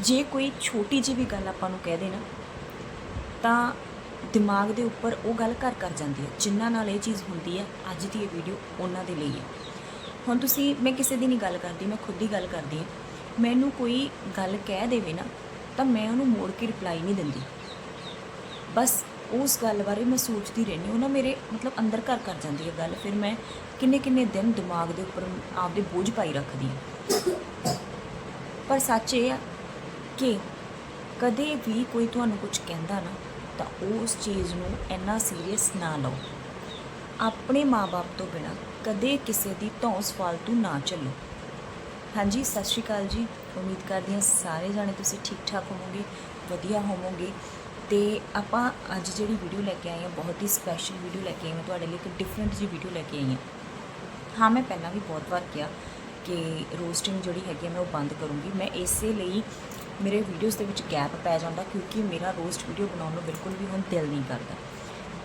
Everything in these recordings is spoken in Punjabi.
ਜੇ ਕੋਈ ਛੋਟੀ ਜਿਹੀ ਵੀ ਗੱਲ ਆਪਾਂ ਨੂੰ ਕਹਿ ਦੇਣਾ, ਤਾਂ ਦਿਮਾਗ ਦੇ ਉੱਪਰ ਉਹ ਗੱਲ ਘਰ ਕਰ ਜਾਂਦੀ ਹੈ ਜਿਨ੍ਹਾਂ ਨਾਲ ਇਹ ਚੀਜ਼ ਹੁੰਦੀ ਹੈ, ਅੱਜ ਦੀ ਇਹ ਵੀਡੀਓ ਉਹਨਾਂ ਦੇ ਲਈ ਹੈ। ਹੁਣ ਤੁਸੀਂ, ਮੈਂ ਕਿਸੇ ਦੀ ਨਹੀਂ ਗੱਲ ਕਰਦੀ, ਮੈਂ ਖੁਦ ਦੀ ਗੱਲ ਕਰਦੀ ਹਾਂ। ਮੈਨੂੰ ਕੋਈ ਗੱਲ ਕਹਿ ਦੇਵੇ ਨਾ, ਤਾਂ ਮੈਂ ਉਹਨੂੰ ਮੋੜ ਕੇ ਰਿਪਲਾਈ ਨਹੀਂ ਦਿੰਦੀ। ਬਸ ਉਸ ਗੱਲ ਬਾਰੇ ਮੈਂ ਸੋਚਦੀ ਰਹਿੰਦੀ ਹਾਂ ਨਾ ਮੇਰੇ ਮਤਲਬ ਅੰਦਰ ਘਰ ਕਰ ਜਾਂਦੀ ਹੈ ਗੱਲ, ਫਿਰ ਮੈਂ ਕਿੰਨੇ ਕਿੰਨੇ ਦਿਨ ਦਿਮਾਗ ਦੇ ਉੱਪਰ ਆਪਦੇ ਬੋਝ ਪਾਈ ਰੱਖਦੀ ਹਾਂ। ਪਰ ਸੱਚ ਇਹ ਆ ਕਿ ਕਦੇ ਵੀ ਕੋਈ ਤੁਹਾਨੂੰ ਕੁਝ ਕਹਿੰਦਾ ਨਾ, ਤਾਂ ਉਸ ਚੀਜ਼ ਨੂੰ ਇੰਨਾ ਸੀਰੀਅਸ ਨਾ ਲਓ। ਆਪਣੇ ਮਾਪੇ ਤੋਂ ਬਿਨਾ ਕਦੇ ਕਿਸੇ ਦੀ ਧੌਂਸ ਫਾਲਤੂ ਨਾ ਚੱਲੋ। ਹਾਂਜੀ, ਸਤਿ ਸ਼੍ਰੀ ਅਕਾਲ ਜੀ। ਉਮੀਦ ਕਰਦੀ ਹਾਂ ਸਾਰੇ ਜਾਣੇ ਤੁਸੀਂ ਠੀਕ ਠਾਕ ਹੋਵੋਗੇ, ਵਧੀਆ ਹੋਵੋਗੇ। ਤੇ ਆਪਾਂ ਅੱਜ ਜਿਹੜੀ ਵੀਡੀਓ ਲੈ ਕੇ ਆਏ ਹਾਂ, ਬਹੁਤ ਹੀ ਸਪੈਸ਼ਲ ਵੀਡੀਓ ਲੈ ਕੇ ਆਈ ਮੈਂ ਤੁਹਾਡੇ ਲਈ ਇੱਕ ਡਿਫਰੈਂਟ ਜੀ ਵੀਡੀਓ ਲੈ ਕੇ ਆਈ ਹਾਂ। ਹਾਂ, ਮੈਂ ਪਹਿਲਾਂ ਵੀ ਬਹੁਤ ਵਾਰ ਕਿਹਾ ਕਿ ਰੋਸਟਿੰਗ ਜਿਹੜੀ ਹੈਗੀ ਆ, ਮੈਂ ਉਹ ਬੰਦ ਕਰੂੰਗੀ। ਮੈਂ ਇਸੇ ਲਈ ਮੇਰੇ ਵੀਡੀਓਜ਼ ਦੇ ਵਿੱਚ ਗੈਪ ਪੈ ਜਾਂਦਾ ਕਿਉਂਕਿ ਮੇਰਾ ਰੋਸਟ ਵੀਡੀਓ ਬਣਾਉਣ ਨੂੰ ਬਿਲਕੁਲ ਵੀ ਹੁਣ ਦਿਲ ਨਹੀਂ ਕਰਦਾ।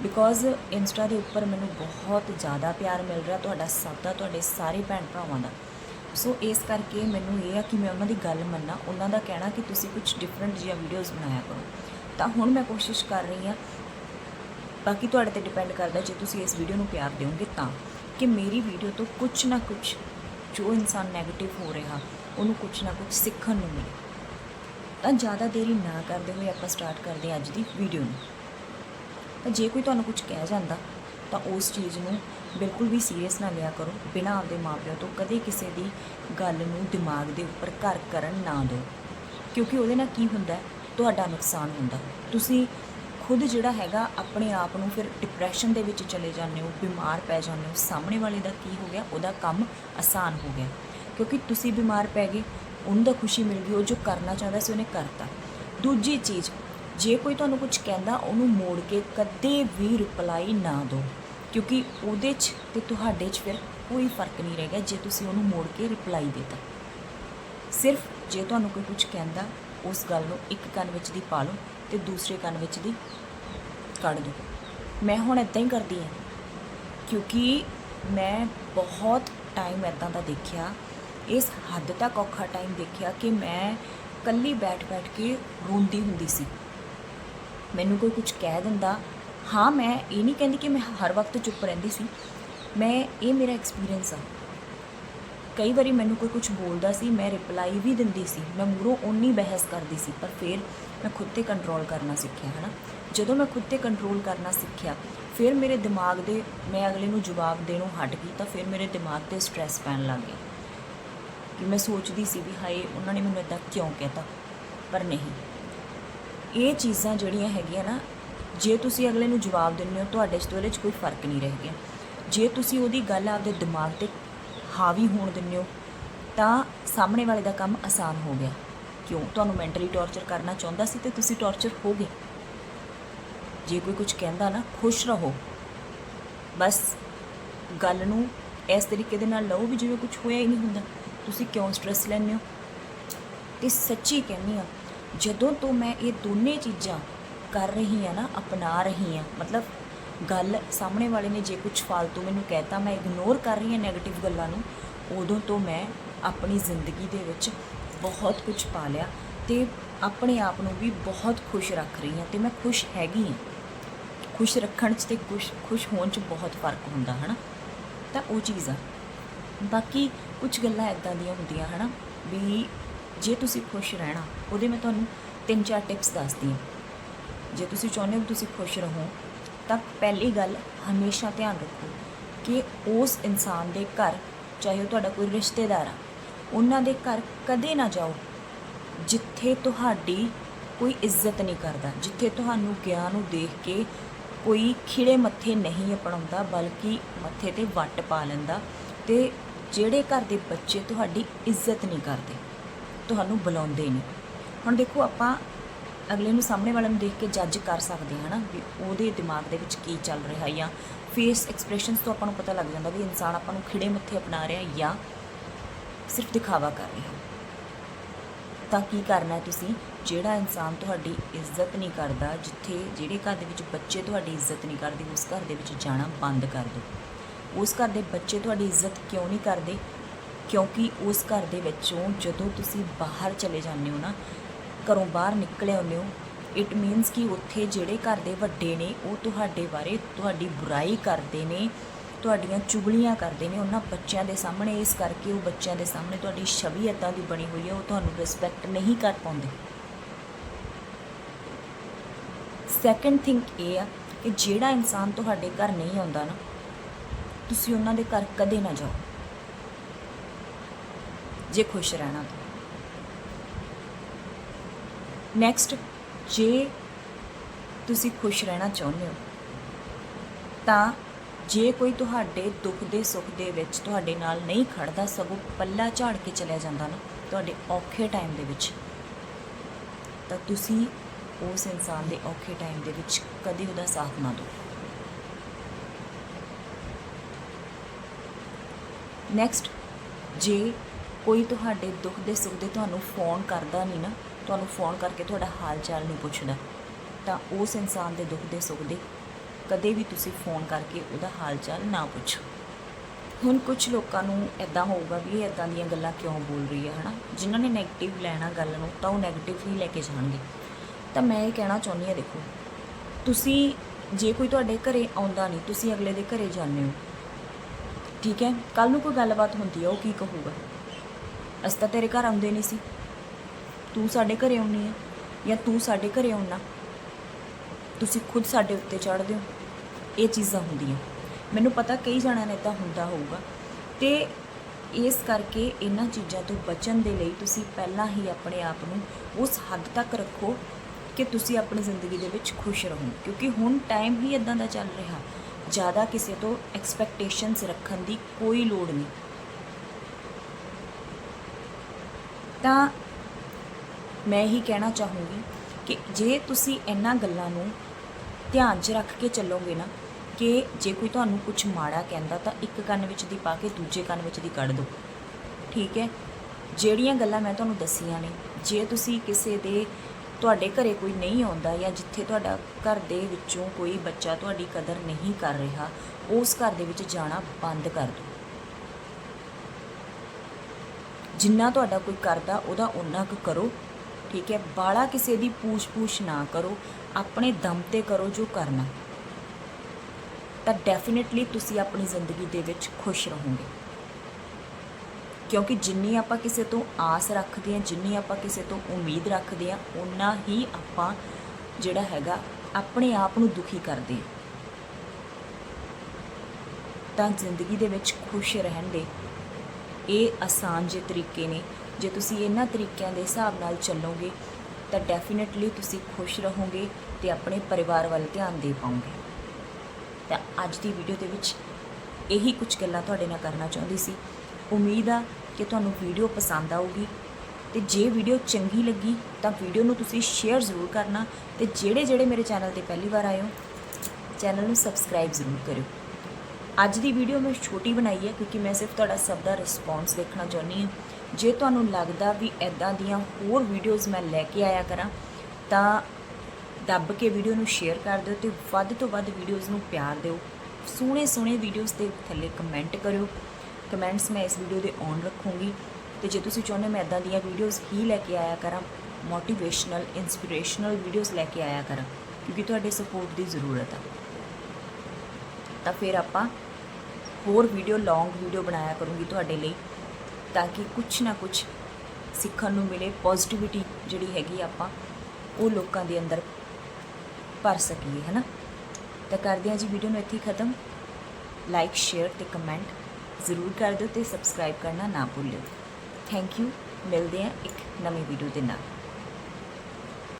ਬਿਕੋਜ਼ ਇੰਸਟਾ ਦੇ ਉੱਪਰ ਮੈਨੂੰ ਬਹੁਤ ਜ਼ਿਆਦਾ ਪਿਆਰ ਮਿਲ ਰਿਹਾ ਤੁਹਾਡਾ ਸਭ ਦਾ, ਤੁਹਾਡੇ ਸਾਰੇ ਭੈਣ ਭਰਾਵਾਂ ਦਾ। ਸੋ ਇਸ ਕਰਕੇ ਮੈਨੂੰ ਇਹ ਆ ਕਿ ਮੈਂ ਉਹਨਾਂ ਦੀ ਗੱਲ ਮੰਨਾਂ, ਉਹਨਾਂ ਦਾ ਕਹਿਣਾ ਕਿ ਤੁਸੀਂ ਕੁਝ ਡਿਫਰੈਂਟ ਜਿਹੀਆਂ ਵੀਡੀਓਜ਼ ਬਣਾਇਆ ਕਰੋ। ਤਾਂ ਹੁਣ ਮੈਂ ਕੋਸ਼ਿਸ਼ ਕਰ ਰਹੀ ਹਾਂ, ਬਾਕੀ ਤੁਹਾਡੇ ਤੇ ਡਿਪੈਂਡ ਕਰਦਾ ਜੇ ਤੁਸੀਂ ਇਸ ਵੀਡੀਓ ਨੂੰ ਪਿਆਰ ਦਿਓਗੇ ਤਾਂ, ਕਿ ਮੇਰੀ ਵੀਡੀਓ ਤੋਂ ਕੁਝ ਨਾ ਕੁਝ ਜੋ ਇਨਸਾਨ 네ਗੇਟਿਵ ਹੋ ਰਿਹਾ, ਉਹਨੂੰ ਕੁਝ ਨਾ ਕੁਝ ਸਿੱਖਣ ਨੂੰ ਮਿਲੇ। ਤਾਂ ਜ਼ਿਆਦਾ ਦੇਰੀ ਨਾ ਕਰਦੇ ਹੋਏ ਆਪਾਂ ਸਟਾਰਟ ਕਰਦੇ ਹਾਂ ਅੱਜ ਦੀ ਵੀਡੀਓ ਨੂੰ। ਤਾਂ ਜੇ ਕੋਈ ਤੁਹਾਨੂੰ ਕੁਝ ਕਹਿ ਜਾਂਦਾ, ਤਾਂ ਉਸ ਚੀਜ਼ ਨੂੰ ਬਿਲਕੁਲ ਵੀ ਸੀਰੀਅਸ ਨਾ ਲਿਆ ਕਰੋ। ਬਿਨਾਂ ਆਪਦੇ ਮਾਪਿਆਂ ਤੋਂ ਕਦੇ ਕਿਸੇ ਦੀ ਗੱਲ ਨੂੰ ਦਿਮਾਗ ਦੇ ਉੱਪਰ ਘਰ ਕਰਨ ਨਾ ਦਿਓ। ਕਿਉਂਕਿ ਉਹਦੇ ਨਾਲ ਕੀ ਹੁੰਦਾ ਤੁਹਾਡਾ ਨੁਕਸਾਨ ਹੁੰਦਾ। ਤੁਸੀਂ ਖੁਦ ਜਿਹੜਾ ਹੈਗਾ, ਆਪਣੇ ਆਪ ਨੂੰ ਫਿਰ ਡਿਪਰੈਸ਼ਨ ਦੇ ਵਿੱਚ ਚਲੇ ਜਾਂਦੇ ਹੋ, ਬਿਮਾਰ ਪੈ ਜਾਂਦੇ ਹੋ। ਸਾਹਮਣੇ ਵਾਲੇ ਦਾ ਕੀ ਹੋ ਗਿਆ? ਉਹਦਾ ਕੰਮ ਆਸਾਨ ਹੋ ਗਿਆ। ਕਿਉਂਕਿ ਤੁਸੀਂ ਬਿਮਾਰ ਪੈ ਗਏ ਉਹਨੂੰ ਤਾਂ ਖੁਸ਼ੀ ਮਿਲ ਗਈ, ਉਹ ਜੋ ਕਰਨਾ ਚਾਹੁੰਦਾ ਸੀ ਉਹਨੇ ਕਰਤਾ। ਦੂਜੀ ਚੀਜ਼, ਜੇ ਕੋਈ ਤੁਹਾਨੂੰ ਕੁਝ ਕਹਿੰਦਾ, ਉਹਨੂੰ ਮੋੜ ਕੇ ਕਦੇ ਵੀ ਰਿਪਲਾਈ ਨਾ ਦਿਓ, ਕਿਉਂਕਿ ਉਹਦੇ 'ਚ ਤੇ ਤੁਹਾਡੇ 'ਚ ਫਿਰ ਕੋਈ ਫ਼ਰਕ ਨਹੀਂ ਰਹੇਗਾ ਜੇ ਤੁਸੀਂ ਉਹਨੂੰ ਮੋੜ ਕੇ ਰਿਪਲਾਈ ਦੇਤਾ। ਸਿਰਫ ਜੇ ਤੁਹਾਨੂੰ ਕੋਈ ਕੁਝ ਕਹਿੰਦਾ, ਉਸ ਗੱਲ ਨੂੰ ਇੱਕ ਕੰਨ ਵਿੱਚ ਦੀ ਪਾ ਲਓ ਤੇ ਦੂਸਰੇ ਕੰਨ ਵਿੱਚ ਦੀ ਕੱਢ ਦਿਓ। ਮੈਂ ਹੁਣ ਇਦਾਂ ਹੀ ਕਰਦੀ ਹਾਂ, ਕਿਉਂਕਿ ਮੈਂ ਬਹੁਤ ਟਾਈਮ ਇਦਾਂ ਦਾ ਦੇਖਿਆ ਇਸ ਹੱਦ ਤੱਕ ਔਖਾ ਟਾਈਮ ਦੇਖਿਆ ਕਿ ਮੈਂ ਇਕੱਲੀ ਬੈਠ-ਬੈਠ ਕੇ ਰੋਂਦੀ ਹੁੰਦੀ ਸੀ। ਮੈਨੂੰ ਕੋਈ ਕੁਝ ਕਹਿ ਦਿੰਦਾ। ਹਾਂ, ਮੈਂ ਇਹ ਨਹੀਂ ਕਹਿੰਦੀ ਕਿ ਮੈਂ ਹਰ ਵਕਤ ਚੁੱਪ ਰਹਿੰਦੀ ਸੀ। ਮੈਂ, ਇਹ ਮੇਰਾ ਐਕਸਪੀਰੀਅੰਸ ਆ। ਕਈ ਵਾਰੀ ਮੈਨੂੰ ਕੋਈ ਕੁਝ ਬੋਲਦਾ ਸੀ, ਮੈਂ ਰਿਪਲਾਈ ਵੀ ਦਿੰਦੀ ਸੀ। ਮੈਂ ਮੂਹਰੋਂ ਓਨੀ ਬਹਿਸ ਕਰਦੀ ਸੀ, ਪਰ ਫਿਰ ਮੈਂ ਖੁਦ ਤੇ ਕੰਟਰੋਲ ਕਰਨਾ ਸਿੱਖਿਆ, ਹਨਾ? ਜਦੋਂ ਮੈਂ ਖੁਦ ਤੇ ਕੰਟਰੋਲ ਕਰਨਾ ਸਿੱਖਿਆ, ਫਿਰ ਮੇਰੇ ਦਿਮਾਗ ਦੇ ਮੈਂ ਅਗਲੇ ਨੂੰ ਜਵਾਬ ਦੇਣੋਂ ਹਟ ਗਈ ਤਾਂ ਫਿਰ ਮੇਰੇ ਦਿਮਾਗ ਤੇ ਸਟ੍ਰੈਸ ਪੈਣ ਲੱਗ ਗਿਆ ਕਿ ਮੈਂ ਸੋਚਦੀ ਸੀ ਵੀ ਹਾਏ, ਉਹਨਾਂ ਨੇ ਮੈਨੂੰ ਇਦਾਂ ਕਿਉਂ ਕਹਿਤਾ? ਪਰ ਨਹੀਂ। ਇਹ ਚੀਜ਼ਾਂ ਜਿਹੜੀਆਂ ਹੈਗੀਆਂ ਨਾ, ਜੇ ਤੁਸੀਂ ਅਗਲੇ ਨੂੰ ਜਵਾਬ ਦਿੰਦੇ ਹੋ, ਤੁਹਾਡੇ 'ਚ ਤੇ ਉਹਦੇ 'ਚ ਕੋਈ ਫ਼ਰਕ ਨਹੀਂ ਰਹਿ ਗਿਆ। ਜੇ ਤੁਸੀਂ ਉਹਦੀ ਗੱਲ ਆਪਦੇ ਦਿਮਾਗ ਤੇ ਹਾਵੀ ਹੋਣ ਦਿੰਦੇ ਹੋ, ਤਾਂ ਸਾਹਮਣੇ ਵਾਲੇ ਦਾ ਕੰਮ ਆਸਾਨ ਹੋ ਗਿਆ। ਕਿਉਂ? ਤੁਹਾਨੂੰ ਮੈਂਟਲੀ ਟੌਰਚਰ ਕਰਨਾ ਚਾਹੁੰਦਾ ਸੀ ਤੇ ਤੁਸੀਂ ਟੌਰਚਰ ਹੋ ਗਏ। ਜੇ ਕੋਈ ਕੁਝ ਕਹਿੰਦਾ ਨਾ, ਖੁਸ਼ ਰਹੋ। ਬਸ ਗੱਲ ਨੂੰ ਇਸ ਤਰੀਕੇ ਦੇ ਨਾਲ ਲਓ ਵੀ ਜਿਵੇਂ ਕੁਝ ਹੋਇਆ ਹੀ ਨਹੀਂ ਹੁੰਦਾ। ਤੁਸੀਂ ਕਿਉਂ ਸਟ੍ਰੈਸ ਲੈਂਦੇ ਹੋ? ਤੇ ਸੱਚੀ ਕਹਿੰਨੀ ਆ ਜਦੋਂ ਤੋਂ ਮੈਂ ਇਹ ਦੋਨੇ ਚੀਜ਼ਾਂ ਕਰ ਰਹੀ ਆ ਨਾ, ਅਪਣਾ ਰਹੀ ਆ ਮਤਲਬ ਗੱਲ ਸਾਹਮਣੇ ਵਾਲੇ ਨੇ ਜੇ ਕੁਝ ਫालतू ਮੈਨੂੰ ਕਹਿਤਾ, ਮੈਂ ਇਗਨੋਰ ਕਰ ਰਹੀ ਆ 네ਗੇਟਿਵ ਗੱਲਾਂ ਨੂੰ, ਉਦੋਂ ਤੋਂ ਮੈਂ ਆਪਣੀ ਜ਼ਿੰਦਗੀ ਦੇ ਵਿੱਚ ਬਹੁਤ ਕੁਝ ਪਾ ਲਿਆ ਤੇ ਆਪਣੇ ਆਪ ਨੂੰ ਵੀ ਬਹੁਤ ਖੁਸ਼ ਰੱਖ ਰਹੀ ਹਾਂ ਤੇ ਮੈਂ ਖੁਸ਼ ਹੈਗੀ ਹਾਂ। ਖੁਸ਼ ਰੱਖਣ 'ਚ ਤੇ ਖੁਸ਼ ਖੁਸ਼ ਹੋਣ 'ਚ ਬਹੁਤ ਫ਼ਰਕ ਹੁੰਦਾ, ਹਨਾ? ਤਾਂ ਉਹ ਚੀਜ਼ ਆ। ਬਾਕੀ ਕੁਝ ਗੱਲਾਂ ਇਦਾਂ ਦੀਆਂ ਹੁੰਦੀਆਂ, ਹਨਾ? ਵੀ ਜੇ ਤੁਸੀਂ ਖੁਸ਼ ਰਹਿਣਾ, ਉਹਦੇ ਮੈਂ ਤੁਹਾਨੂੰ ਤਿੰਨ ਚਾਰ ਟਿਪਸ ਦੱਸਦੀ ਹਾਂ। ਜੇ ਤੁਸੀਂ ਚਾਹੁੰਦੇ ਹੋ ਤੁਸੀਂ ਖੁਸ਼ ਰਹੋ, ਤਾਂ ਪਹਿਲੀ ਗੱਲ ਹਮੇਸ਼ਾ ਧਿਆਨ ਰੱਖੋ ਕਿ ਉਸ ਇਨਸਾਨ ਦੇ ਘਰ, ਚਾਹੇ ਉਹ ਤੁਹਾਡਾ ਕੋਈ ਰਿਸ਼ਤੇਦਾਰ ਆ, ਉਹਨਾਂ ਦੇ ਘਰ ਕਦੇ ਨਾ ਜਾਓ ਜਿੱਥੇ ਤੁਹਾਡੀ ਕੋਈ ਇੱਜ਼ਤ ਨਹੀਂ ਕਰਦਾ, ਜਿੱਥੇ ਤੁਹਾਨੂੰ ਗਿਆਨ ਨੂੰ ਦੇਖ ਕੇ ਕੋਈ ਖਿੜੇ ਮੱਥੇ ਨਹੀਂ ਅਪਣਾਉਂਦਾ, ਬਲਕਿ ਮੱਥੇ ਤੇ ਵੱਟ ਪਾ ਲੈਂਦਾ ਤੇ ਜਿਹੜੇ ਘਰ ਦੇ ਬੱਚੇ ਤੁਹਾਡੀ ਇੱਜ਼ਤ ਨਹੀਂ ਕਰਦੇ, ਤੁਹਾਨੂੰ ਬੁਲਾਉਂਦੇ ਨਹੀਂ। ਹੁਣ ਦੇਖੋ, ਆਪਾਂ ਅਗਲੇ ਨੂੰ ਸਾਹਮਣੇ ਵਾਲੇ ਨੂੰ ਦੇਖ ਕੇ ਜੱਜ ਕਰ ਸਕਦੇ ਹਾਂ ਨਾ ਵੀ ਉਹਦੇ ਦਿਮਾਗ ਦੇ ਵਿੱਚ ਕੀ ਚੱਲ ਰਿਹਾ ਜਾਂ ਫੇਸ ਐਕਸਪ੍ਰੈਸ਼ਨਸ ਤੋਂ ਆਪਾਂ ਨੂੰ ਪਤਾ ਲੱਗ ਜਾਂਦਾ ਵੀ ਇਨਸਾਨ ਆਪਾਂ ਨੂੰ ਖਿੜੇ ਮੱਥੇ ਅਪਣਾ ਰਿਹਾ ਜਾਂ ਸਿਰਫ ਦਿਖਾਵਾ ਕਰ ਰਿਹਾ। ਤਾਂ ਕੀ ਕਰਨਾ ਤੁਸੀਂ? ਜਿਹੜਾ ਇਨਸਾਨ ਤੁਹਾਡੀ ਇੱਜ਼ਤ ਨਹੀਂ ਕਰਦਾ, ਜਿੱਥੇ ਜਿਹੜੇ ਘਰ ਦੇ ਵਿੱਚ ਬੱਚੇ ਤੁਹਾਡੀ ਇੱਜ਼ਤ ਨਹੀਂ ਕਰਦੇ, ਉਸ ਘਰ ਦੇ ਵਿੱਚ ਜਾਣਾ ਬੰਦ ਕਰ ਦਿਓ। ਉਸ ਘਰ ਦੇ ਬੱਚੇ ਤੁਹਾਡੀ ਇੱਜ਼ਤ ਕਿਉਂ ਨਹੀਂ ਕਰਦੇ? ਕਿਉਂਕਿ ਉਸ ਘਰ ਦੇ ਵਿੱਚੋਂ ਜਦੋਂ ਤੁਸੀਂ ਬਾਹਰ ਚਲੇ ਜਾਂਦੇ ਹੋ ਨਾ, ਘਰੋਂ ਬਾਹਰ ਨਿਕਲੇ ਆਉਂਦੇ ਹੋ ਇਟ ਮੀਨਸ ਕਿ ਉੱਥੇ ਜਿਹੜੇ ਘਰ ਦੇ ਵੱਡੇ ਨੇ, ਉਹ ਤੁਹਾਡੇ ਬਾਰੇ ਤੁਹਾਡੀ ਬੁਰਾਈ ਕਰਦੇ ਨੇ, ਤੁਹਾਡੀਆਂ ਚੁਗਲੀਆਂ ਕਰਦੇ ਨੇ, ਉਹਨਾਂ ਬੱਚਿਆਂ ਦੇ ਸਾਹਮਣੇ। ਇਸ ਕਰਕੇ ਉਹ ਬੱਚਿਆਂ ਦੇ ਸਾਹਮਣੇ ਤੁਹਾਡੀ ਛਵੀ ਇੱਦਾਂ ਦੀ ਬਣੀ ਹੋਈ ਹੈ, ਉਹ ਤੁਹਾਨੂੰ ਰਿਸਪੈਕਟ ਨਹੀਂ ਕਰ ਪਾਉਂਦੇ। ਸੈਕੰਡ ਥਿੰਗ ਇਹ ਆ ਕਿ ਜਿਹੜਾ ਇਨਸਾਨ ਤੁਹਾਡੇ ਘਰ ਨਹੀਂ ਆਉਂਦਾ ਨਾ ਤੁਸੀਂ ਉਹਨਾਂ ਦੇ ਘਰ ਕਦੇ ਨਾ ਜਾਓ। ਜੇ ਖੁਸ਼ ਰਹਿਣਾ ਤਾਂ। ਨੈਕਸਟ ਜੇ ਤੁਸੀਂ ਖੁਸ਼ ਰਹਿਣਾ ਚਾਹੁੰਦੇ ਹੋ, ਤਾਂ ਜੇ ਕੋਈ ਤੁਹਾਡੇ ਦੁੱਖ ਦੇ ਸੁੱਖ ਦੇ ਵਿੱਚ ਤੁਹਾਡੇ ਨਾਲ ਨਹੀਂ ਖੜਦਾ, ਸਗੋਂ ਪੱਲਾ ਝਾੜ ਕੇ ਚਲਿਆ ਜਾਂਦਾ ਨਾ, ਤੁਹਾਡੇ ਔਖੇ ਟਾਈਮ ਦੇ ਵਿੱਚ, ਤਾਂ ਤੁਸੀਂ ਉਸ ਇਨਸਾਨ ਦੇ ਔਖੇ ਟਾਈਮ ਦੇ ਵਿੱਚ ਕਦੇ ਉਹਦਾ ਸਾਥ ਨਾ ਦਿਓ। ਨੈਕਸਟ ਜੇ ਕੋਈ ਤੁਹਾਡੇ ਦੁੱਖ ਦੇ ਸੁੱਖ ਦੇ ਤੁਹਾਨੂੰ ਫੋਨ ਕਰਦਾ ਨਹੀਂ ਨਾ, ਤੁਹਾਨੂੰ ਫੋਨ ਕਰਕੇ ਤੁਹਾਡਾ ਹਾਲ ਚਾਲ ਨਹੀਂ ਪੁੱਛਦਾ, ਤਾਂ ਉਸ ਇਨਸਾਨ ਦੇ ਦੁੱਖ ਦੇ ਸੁੱਖ ਦੇ ਕਦੇ ਵੀ ਤੁਸੀਂ ਫੋਨ ਕਰਕੇ ਉਹਦਾ ਹਾਲ ਚਾਲ ਨਾ ਪੁੱਛੋ। ਹੁਣ ਕੁਝ ਲੋਕਾਂ ਨੂੰ ਐਦਾਂ ਹੋਊਗਾ ਵੀ ਇਹ ਐਦਾਂ ਦੀਆਂ ਗੱਲਾਂ ਕਿਉਂ ਬੋਲ ਰਹੀ ਹੈ ਹਨਾ? ਜਿਨ੍ਹਾਂ ਨੇ 네ਗੇਟਿਵ ਲੈਣਾ ਗੱਲ ਨੂੰ, ਤਾਂ ਉਹ 네ਗੇਟਿਵ ਹੀ ਲੈ ਕੇ ਜਾਣਗੇ। ਤਾਂ ਮੈਂ ਇਹ ਕਹਿਣਾ ਚਾਹੁੰਦੀ ਹਾਂ, ਦੇਖੋ, ਤੁਸੀਂ ਜੇ ਕੋਈ ਤੁਹਾਡੇ ਘਰੇ ਆਉਂਦਾ ਨਹੀਂ, ਤੁਸੀਂ ਅਗਲੇ ਦੇ ਘਰੇ ਜਾਂਦੇ ਹੋ ਠੀਕ ਹੈ ਕੱਲ ਨੂੰ ਕੋਈ ਗੱਲਬਾਤ ਹੁੰਦੀ ਹੈ ਉਹ ਕੀ ਕਹੂਗਾ? ਅਸੀਂ ਤਾਂ ਤੇਰੇ ਘਰ ਆਉਂਦੇ ਨਹੀਂ ਸੀ। ਤੂੰ ਸਾਡੇ ਘਰੇ ਆਉਣੀ ਹੈ ਜਾਂ ਤੂੰ ਸਾਡੇ ਘਰੇ ਆਉਣਾ ਤੁਸੀਂ ਖੁਦ ਸਾਡੇ ਉੱਤੇ ਚੜ੍ਹਦੇ ਹੋ। ਇਹ ਚੀਜ਼ਾਂ ਹੁੰਦੀਆਂ। ਮੈਨੂੰ ਪਤਾ ਕਈ ਜਣਿਆਂ ਨੇ ਤਾਂ ਹੁੰਦਾ ਹੋਊਗਾ। ਤੇ ਇਸ ਕਰਕੇ ਇਹਨਾਂ ਚੀਜ਼ਾਂ ਤੋਂ ਬਚਣ ਦੇ ਲਈ ਤੁਸੀਂ ਪਹਿਲਾਂ ਹੀ ਆਪਣੇ ਆਪ ਨੂੰ ਉਸ ਹੱਦ ਤੱਕ ਰੱਖੋ ਕਿ ਤੁਸੀਂ ਆਪਣੀ ਜ਼ਿੰਦਗੀ ਦੇ ਵਿੱਚ ਖੁਸ਼ ਰਹੋ। ਕਿਉਂਕਿ ਹੁਣ ਟਾਈਮ ਹੀ ਇਦਾਂ ਦਾ ਚੱਲ ਰਿਹਾ। ਜ਼ਿਆਦਾ ਕਿਸੇ ਤੋਂ ਐਕਸਪੈਕਟੇਸ਼ਨਸ ਰੱਖਣ ਦੀ ਕੋਈ ਲੋੜ ਨਹੀਂ। ਤਾਂ ਮੈਂ ਹੀ ਕਹਿਣਾ ਚਾਹੂੰਗੀ ਕਿ ਜੇ ਤੁਸੀਂ ਇਹਨਾਂ ਗੱਲਾਂ ਨੂੰ ਧਿਆਨ 'ਚ ਰੱਖ ਕੇ ਚੱਲੋਗੇ ਨਾ, ਕਿ ਜੇ ਕੋਈ ਤੁਹਾਨੂੰ ਕੁਝ ਮਾੜਾ ਕਹਿੰਦਾ ਤਾਂ ਇੱਕ ਕੰਨ ਵਿੱਚ ਦੀ ਪਾ ਕੇ ਦੂਜੇ ਕੰਨ ਵਿੱਚ ਦੀ ਕੱਢ ਦਿਓ। ਠੀਕ ਹੈ? ਜਿਹੜੀਆਂ ਗੱਲਾਂ ਮੈਂ ਤੁਹਾਨੂੰ ਦੱਸੀਆਂ ਨੇ, ਜੇ ਤੁਸੀਂ ਕਿਸੇ ਦੇ ਤੁਹਾਡੇ ਘਰੇ ਕੋਈ ਨਹੀਂ ਆਉਂਦਾ ਜਾਂ ਜਿੱਥੇ ਤੁਹਾਡਾ ਘਰ ਦੇ ਵਿੱਚੋਂ ਕੋਈ ਬੱਚਾ ਤੁਹਾਡੀ ਕਦਰ ਨਹੀਂ ਕਰ ਰਿਹਾ, ਉਸ ਘਰ ਦੇ ਵਿੱਚ ਜਾਣਾ ਬੰਦ ਕਰ ਦਿਓ। ਜਿੰਨਾ ਤੁਹਾਡਾ ਕੋਈ ਕਰਦਾ, ਉਹਦਾ ਉਨਾ ਕੁ ਕਰੋ, ਠੀਕ ਹੈ? ਬਾਲਾ ਕਿਸੇ ਦੀ ਪੂਛ-ਪੂਛ ਨਾ ਕਰੋ, ਆਪਣੇ ਦਮ ਤੇ ਕਰੋ ਜੋ ਕਰਨਾ। ਤਾਂ ਡੈਫੀਨਿਟਲੀ ਤੁਸੀਂ ਆਪਣੀ ਜ਼ਿੰਦਗੀ ਦੇ ਵਿੱਚ ਖੁਸ਼ ਰਹੋਗੇ। ਕਿਉਂਕਿ ਜਿੰਨੀ ਆਪਾਂ ਕਿਸੇ ਤੋਂ ਆਸ ਰੱਖਦੇ ਹਾਂ, ਜਿੰਨੀ ਆਪਾਂ ਕਿਸੇ ਤੋਂ ਉਮੀਦ ਰੱਖਦੇ ਹਾਂ ਉਨਾ ਹੀ ਆਪਾਂ ਜਿਹੜਾ ਹੈਗਾ ਆਪਣੇ ਆਪ ਨੂੰ ਦੁਖੀ ਕਰਦੇ ਹਾਂ। ਤਾਂ ਜ਼ਿੰਦਗੀ ਦੇ ਵਿੱਚ ਖੁਸ਼ ਰਹਿਣ ਦੇ ਇਹ ਆਸਾਨ ਜਿਹੇ ਤਰੀਕੇ ਨੇ। ਜੇ ਤੁਸੀਂ ਇਹਨਾਂ ਤਰੀਕਿਆਂ ਦੇ ਹਿਸਾਬ ਨਾਲ ਚੱਲੋਗੇ, ਤਾਂ ਡੈਫੀਨਿਟਲੀ ਤੁਸੀਂ ਖੁਸ਼ ਰਹੋਗੇ ਤੇ ਆਪਣੇ ਪਰਿਵਾਰ ਵੱਲ ਧਿਆਨ ਦੇ ਪਾਓਗੇ। ਤਾਂ ਅੱਜ ਦੀ ਵੀਡੀਓ ਦੇ ਵਿੱਚ ਇਹੀ ਕੁਝ ਗੱਲਾਂ ਤੁਹਾਡੇ ਨਾਲ ਕਰਨਾ ਚਾਹੁੰਦੀ ਸੀ। ਉਮੀਦ ਆ ਕਿ ਤੁਹਾਨੂੰ ਵੀਡੀਓ ਪਸੰਦ ਆਊਗੀ। ਤੇ ਜੇ ਵੀਡੀਓ ਚੰਗੀ ਲੱਗੀ, ਤਾਂ ਵੀਡੀਓ ਨੂੰ ਤੁਸੀਂ ਸ਼ੇਅਰ ਜ਼ਰੂਰ ਕਰਨਾ ਤੇ ਜਿਹੜੇ ਜਿਹੜੇ ਮੇਰੇ ਚੈਨਲ ਤੇ ਪਹਿਲੀ ਵਾਰ ਆਏ ਹੋ ਚੈਨਲ ਨੂੰ ਸਬਸਕ੍ਰਾਈਬ ਜ਼ਰੂਰ ਕਰਿਓ। ਅੱਜ ਦੀ ਵੀਡੀਓ ਮੈਂ ਛੋਟੀ ਬਣਾਈ ਹੈ ਕਿਉਂਕਿ ਮੈਂ ਸਿਰਫ ਤੁਹਾਡਾ ਸਭ ਦਾ ਰਿਸਪੌਂਸ ਦੇਖਣਾ ਚਾਹੁੰਦੀ ਹਾਂ। ਜੇ ਤੁਹਾਨੂੰ ਲੱਗਦਾ ਵੀ ਐਦਾਂ ਦੀਆਂ ਹੋਰ ਵੀਡੀਓਜ਼ ਮੈਂ ਲੈ ਕੇ ਆਇਆ ਕਰਾਂ, ਤਾਂ ਦੱਬ ਕੇ ਵੀਡੀਓ ਨੂੰ ਸ਼ੇਅਰ ਕਰ ਦਿਓ ਤੇ ਵੱਧ ਤੋਂ ਵੱਧ ਵੀਡੀਓਜ਼ ਨੂੰ ਪਿਆਰ ਦਿਓ। ਸੋਹਣੇ ਸੋਹਣੇ ਵੀਡੀਓਜ਼ ਦੇ ਥੱਲੇ ਕਮੈਂਟ ਕਰਿਓ। ਕਮੈਂਟਸ ਮੈਂ ਇਸ ਵੀਡੀਓ ਦੇ ਔਨ ਰੱਖੂੰਗੀ। ਤੇ ਜੇ ਤੁਸੀਂ ਚਾਹੁੰਦੇ ਮੈਂ ਐਦਾਂ ਦੀਆਂ ਵੀਡੀਓਜ਼ ਹੀ ਲੈ ਕੇ ਆਇਆ ਕਰਾਂ ਮੋਟੀਵੇਸ਼ਨਲ ਇਨਸਪੀਰੇਸ਼ਨਲ ਵੀਡੀਓਜ਼ ਲੈ ਕੇ ਆਇਆ ਕਰਾਂ, ਕਿਉਂਕਿ ਤੁਹਾਡੇ ਸਪੋਰਟ ਦੀ ਜ਼ਰੂਰਤ ਆ। ਤਾਂ ਫਿਰ ਆਪਾਂ ਹੋਰ ਵੀਡੀਓ ਲੌਂਗ ਵੀਡੀਓ ਬਣਾਇਆ ਕਰੂੰਗੀ ਤੁਹਾਡੇ ਲਈ, ਤਾਂ ਕਿ ਕੁਝ ਨਾ ਕੁਝ ਸਿੱਖਣ ਨੂੰ ਮਿਲੇ ਪੋਜ਼ਿਟਿਵਿਟੀ ਜਿਹੜੀ ਹੈਗੀ ਆਪਾਂ, ਉਹ ਲੋਕਾਂ ਦੇ ਅੰਦਰ ਭਰ ਸਕੀਏ ਹੈ ਨਾ ਤਾਂ ਕਰਦੇ ਹਾਂ ਜੀ ਵੀਡੀਓ ਨੂੰ ਇੱਥੇ ਖਤਮ। ਲਾਈਕ ਸ਼ੇਅਰ ਤੇ ਕਮੈਂਟ ਜ਼ਰੂਰ ਕਰ ਦਿਓ ਤੇ ਸਬਸਕ੍ਰਾਈਬ ਕਰਨਾ ਨਾ ਭੁੱਲਿਓ। ਥੈਂਕ ਯੂ ਮਿਲਦੇ ਹਾਂ ਇੱਕ ਨਵੀਂ ਵੀਡੀਓ ਦੇ ਨਾਲ।